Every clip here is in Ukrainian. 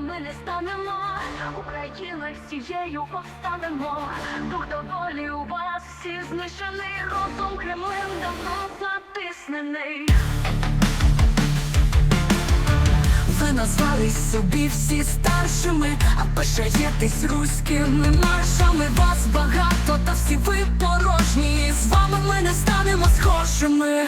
ми не станемо. Україна всією повстанемо. Дух до волі у вас всі знищений. Розум Кремлем давно затиснений. Ви назвались собі всі старшими, а пишаєтесь руськими маршами. Вас багато, та всі ви порожні. З вами ми не станемо схожими.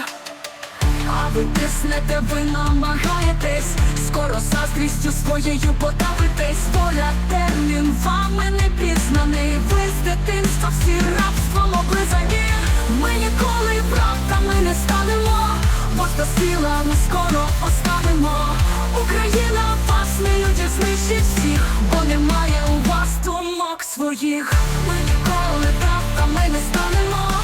А ви тиснете, ви намагаєтесь, скоро заздрістю своєю подавитесь. Воля термін вами не пізнаний. Ви з дитинства всі рабством облизані. Ми ніколи братами не станемо. Вас до сила ми скоро оставимо. Україна вас не люди знищить всіх, бо немає у вас думок своїх. Ми ніколи братами не станемо.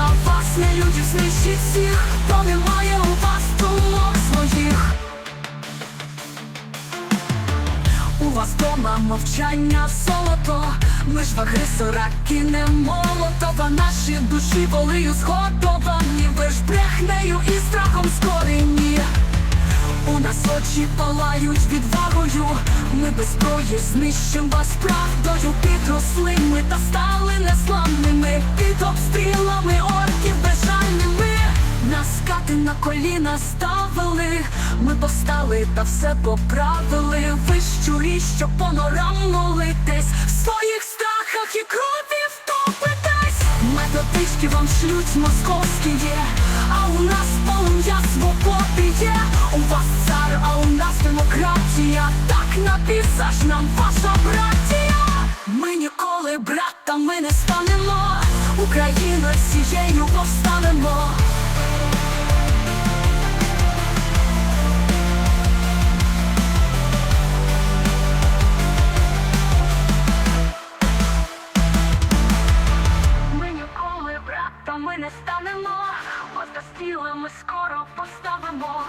Україна вас не люди знищить всіх, бо немає у вас думок своїх. У вас дома мовчання золото, ми ж в агресора кинем молотова, наші душі волею згодовані, ви ж брехнею і страхом скорені. У нас очі палають відвагою, ми без зброї знищим вас правдою. Підросли ми та стали незламними, під обстрілами на коліна ставили, ми повстали та все поправили. Ви щурі, що по норам молитесь, в своїх страхах і крові втопитесь. Методички вам шлють московські є, а у нас полум'я свободи є. У вас цар, а у нас демократія. Так написаш нам ваша братія. Ми ніколи братами не станемо. Україна всією повстанемо. Братами не станемо. До стіла ми скоро поставимо.